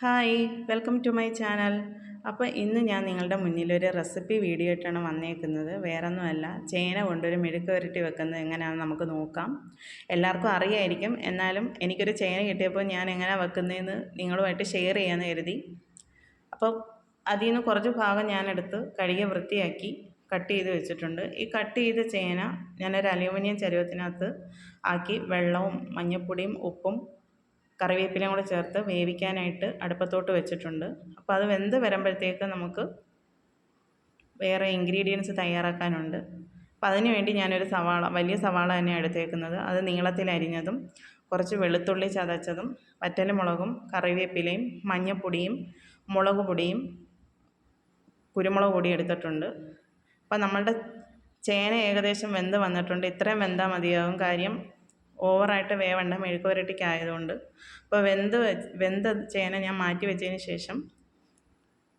Hi welcome to my channel. അപ്പോൾ ഇന്ന് ഞാൻ നിങ്ങളുടെ മുന്നിലൊരു റെസിപ്പി വീഡിയോ ആയിട്ടാണ് വന്നേക്കുന്നത്. വേറൊന്നുമല്ല ചേന കൊണ്ടൊരു മെഴുക്ക് വരട്ടി വെക്കുന്നത് എങ്ങനെയാണെന്ന് നമുക്ക് നോക്കാം. എല്ലാവർക്കും അറിയായിരിക്കും. എന്നാലും എനിക്കൊരു ചേന കിട്ടിയപ്പോൾ ഞാൻ എങ്ങനെയാണ് വെക്കുന്നതെന്ന് നിങ്ങളുമായിട്ട് ഷെയർ ചെയ്യാമെന്ന് കരുതി. അപ്പോൾ അതിൽ നിന്ന് കുറച്ച് ഭാഗം ഞാനെടുത്ത് കഴുകി വൃത്തിയാക്കി കട്ട് ചെയ്ത് വെച്ചിട്ടുണ്ട്. ഈ കട്ട് ചെയ്ത ചേന ഞാനൊരു അലൂമിനിയം ചരുവത്തിനകത്ത് ആക്കി വെള്ളവും മഞ്ഞൾപ്പൊടിയും ഉപ്പും കറിവേപ്പിലയും കൂടെ ചേർത്ത് വേവിക്കാനായിട്ട് അടുപ്പത്തോട്ട് വെച്ചിട്ടുണ്ട്. അപ്പോൾ അത് വെന്ത് വരുമ്പോഴത്തേക്ക് നമുക്ക് വേറെ ഇൻഗ്രീഡിയൻസ് തയ്യാറാക്കാനുണ്ട്. അപ്പോൾ അതിന് വേണ്ടി ഞാനൊരു സവാള വലിയ സവാള തന്നെയാണ് എടുത്തേക്കുന്നത്. അത് നീളത്തിൽ അരിഞ്ഞതും കുറച്ച് വെളുത്തുള്ളി ചതച്ചതും വറ്റൽമുളകും കറിവേപ്പിലയും മഞ്ഞൾപ്പൊടിയും മുളക് പൊടിയും കുരുമുളക് പൊടി എടുത്തിട്ടുണ്ട്. അപ്പോൾ നമ്മളുടെ ചേന ഏകദേശം വെന്ത് വന്നിട്ടുണ്ട്. ഇത്രയും വെന്താൽ മതിയാകും കാര്യം ഓവറായിട്ട് വേവണ്ട മെഴുക്ക് പുരട്ടിക്കായതുകൊണ്ട് അപ്പോൾ വെന്ത് വെന്ത ചേന ഞാൻ മാറ്റി വെച്ചതിന് ശേഷം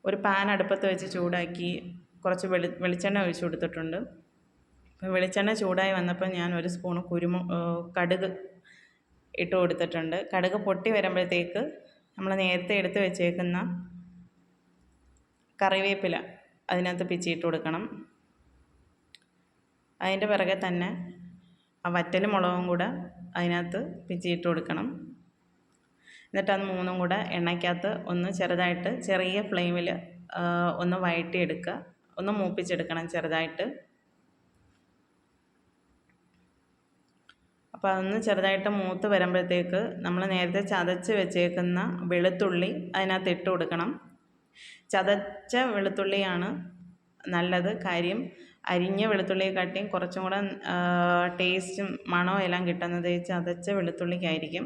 ഒരു പാൻ അടുപ്പത്ത് വെച്ച് ചൂടാക്കി കുറച്ച് വെളി വെളിച്ചെണ്ണ ഒഴിച്ചു കൊടുത്തിട്ടുണ്ട്. അപ്പോൾ വെളിച്ചെണ്ണ ചൂടായി വന്നപ്പോൾ ഞാൻ ഒരു സ്പൂൺ കുരുമു കടുക് ഇട്ട് കൊടുത്തിട്ടുണ്ട്. കടുക് പൊട്ടി വരുമ്പോഴത്തേക്ക് നമ്മൾ നേരത്തെ എടുത്ത് വെച്ചേക്കുന്ന കറിവേപ്പില അതിനകത്ത് പിച്ചിയിട്ട് കൊടുക്കണം. അതിന്റെ പിറകെ തന്നെ ആ വറ്റൽ മുളകും കൂടെ അതിനകത്ത് പിച്ചിയിട്ട് കൊടുക്കണം. എന്നിട്ട് അത് മൂന്നും കൂടെ എണ്ണയ്ക്കകത്ത് ഒന്ന് ചെറുതായിട്ട് ചെറിയ ഫ്ലെയിമിൽ ഒന്ന് വഴറ്റിയെടുക്കുക ഒന്ന് മൂപ്പിച്ചെടുക്കണം ചെറുതായിട്ട്. അപ്പോൾ അതൊന്ന് ചെറുതായിട്ട് മൂത്ത് വരുമ്പോഴത്തേക്ക് നമ്മൾ നേരത്തെ ചതച്ച് വെച്ചേക്കുന്ന വെളുത്തുള്ളി അതിനകത്ത് ഇട്ട് കൊടുക്കണം. ചതച്ച വെളുത്തുള്ളിയാണ് നല്ലത്. കാര്യം അരിഞ്ഞ വെളുത്തുള്ളിയെക്കാട്ടിയും കുറച്ചും കൂടെ ടേസ്റ്റും മണവും എല്ലാം കിട്ടുന്നത് ചതച്ച വെളുത്തുള്ളിക്കായിരിക്കും.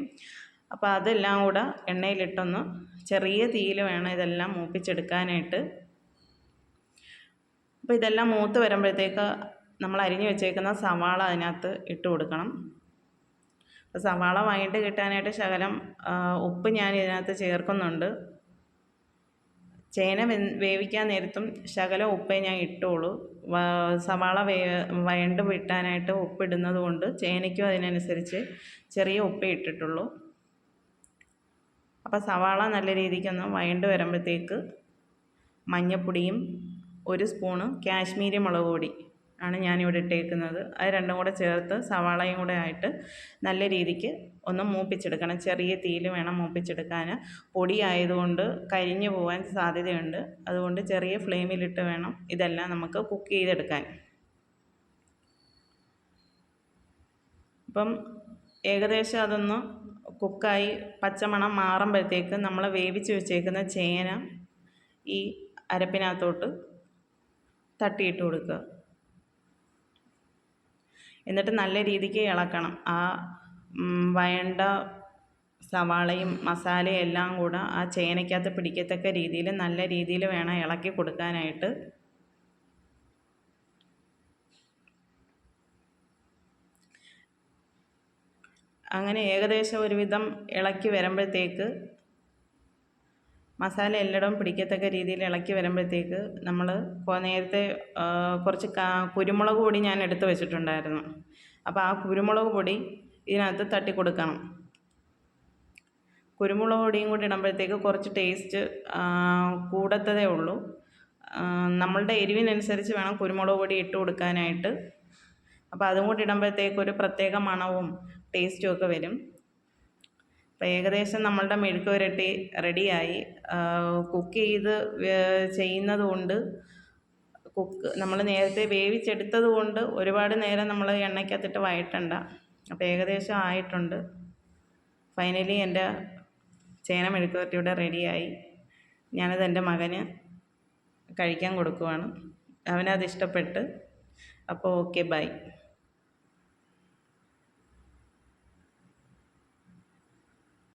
അപ്പോൾ അതെല്ലാം കൂടെ എണ്ണയിലിട്ടൊന്ന് ചെറിയ തീയിൽ വേണം ഇതെല്ലാം മൂപ്പിച്ചെടുക്കാനായിട്ട്. അപ്പോൾ ഇതെല്ലാം മൂത്ത് വരുമ്പോഴത്തേക്ക് നമ്മൾ അരിഞ്ഞു വെച്ചേക്കുന്ന സവാള അതിനകത്ത് ഇട്ട് കൊടുക്കണം. അപ്പോൾ സവാള വൈകിട്ട് കിട്ടാനായിട്ട് ശകലം ഉപ്പ് ഞാൻ ഇതിനകത്ത് ചേർക്കുന്നുണ്ട്. ചേന വെ വേവിക്കാൻ നേരത്തും ശകലം ഉപ്പേ ഞാൻ ഇട്ടോളൂ. സവാള വേ വഴണ്ട് വിട്ടാനായിട്ട് ഉപ്പിടുന്നത് കൊണ്ട് ചേനയ്ക്കും അതിനനുസരിച്ച് ചെറിയ ഉപ്പേ ഇട്ടിട്ടുള്ളൂ. അപ്പോൾ സവാള നല്ല രീതിക്കൊന്ന് വയണ്ട് വരുമ്പോഴത്തേക്ക് മഞ്ഞപ്പൊടിയും ഒരു സ്പൂണ് കാശ്മീരി മുളക് പൊടി ആണ് ഞാനിവിടെ ഇട്ടേക്കുന്നത്. അത് രണ്ടും കൂടെ ചേർത്ത് സവാളയും കൂടെ ആയിട്ട് നല്ല രീതിക്ക് ഒന്ന് മൂപ്പിച്ചെടുക്കണം. ചെറിയ തീയിൽ വേണം മൂപ്പിച്ചെടുക്കാൻ. പൊടി ആയതുകൊണ്ട് കരിഞ്ഞു പോകാൻ സാധ്യതയുണ്ട്. അതുകൊണ്ട് ചെറിയ ഫ്ലെയിമിലിട്ട് വേണം ഇതെല്ലാം നമുക്ക് കുക്ക് ചെയ്തെടുക്കാൻ. അപ്പം ഏകദേശം അതൊന്ന് കുക്കായി പച്ചമണം മാറുമ്പോഴത്തേക്ക് നമ്മൾ വേവിച്ച് വെച്ചേക്കുന്ന ചേന ഈ അരപ്പിനകത്തോട്ട് തട്ടിയിട്ട് കൊടുക്കുക. എന്നിട്ട് നല്ല രീതിക്ക് ഇളക്കണം. ആ വയണ്ട സവാളയും മസാലയും എല്ലാം കൂടെ ആ ചേനയ്ക്കകത്ത് പിടിക്കത്തക്ക രീതിയിൽ നല്ല രീതിയിൽ വേണം ഇളക്കി കൊടുക്കാനായിട്ട്. അങ്ങനെ ഏകദേശം ഒരുവിധം ഇളക്കി വരുമ്പോഴത്തേക്ക് മസാല എല്ലായിടവും പിടിക്കത്തക്ക രീതിയിൽ ഇളക്കി വരുമ്പോഴത്തേക്ക് നമ്മൾ നേരത്തെ കുറച്ച് കുരുമുളക് പൊടി ഞാൻ എടുത്ത് വെച്ചിട്ടുണ്ടായിരുന്നു. അപ്പോൾ ആ കുരുമുളക് പൊടി ഇതിനകത്ത് തട്ടി കൊടുക്കണം. കുരുമുളക് പൊടിയും കൂടി ഇടുമ്പോഴത്തേക്ക് കുറച്ച് ടേസ്റ്റ് കൂടത്തതേ ഉള്ളൂ. നമ്മളുടെ എരിവിനനുസരിച്ച് വേണം കുരുമുളക് പൊടി ഇട്ട് കൊടുക്കാനായിട്ട്. അപ്പോൾ അതും കൂടി ഇടുമ്പോഴത്തേക്ക് ഒരു പ്രത്യേക മണവും ടേസ്റ്റും ഒക്കെ വരും. അപ്പോൾ ഏകദേശം നമ്മളുടെ മെഴുക്ക് പുരട്ടി റെഡിയായി. കുക്ക് ചെയ്ത് ചെയ്യുന്നത് കൊണ്ട് കുക്ക് നമ്മൾ നേരത്തെ വേവിച്ചെടുത്തത് കൊണ്ട് ഒരുപാട് നേരം നമ്മൾ എണ്ണയ്ക്കകത്തിട്ട് വായിട്ടണ്ട അപ്പോൾ ഏകദേശം ആയിട്ടുണ്ട്. ഫൈനലി എന്റെ ചേന മെഴുക്ക് പുരട്ടി ഇവിടെ റെഡിയായി. ഞാനത് എന്റെ മകന് കഴിക്കാൻ കൊടുക്കുവാണ്. അവനത് ഇഷ്ടപ്പെട്ട്. അപ്പോൾ ഓക്കെ ബൈ.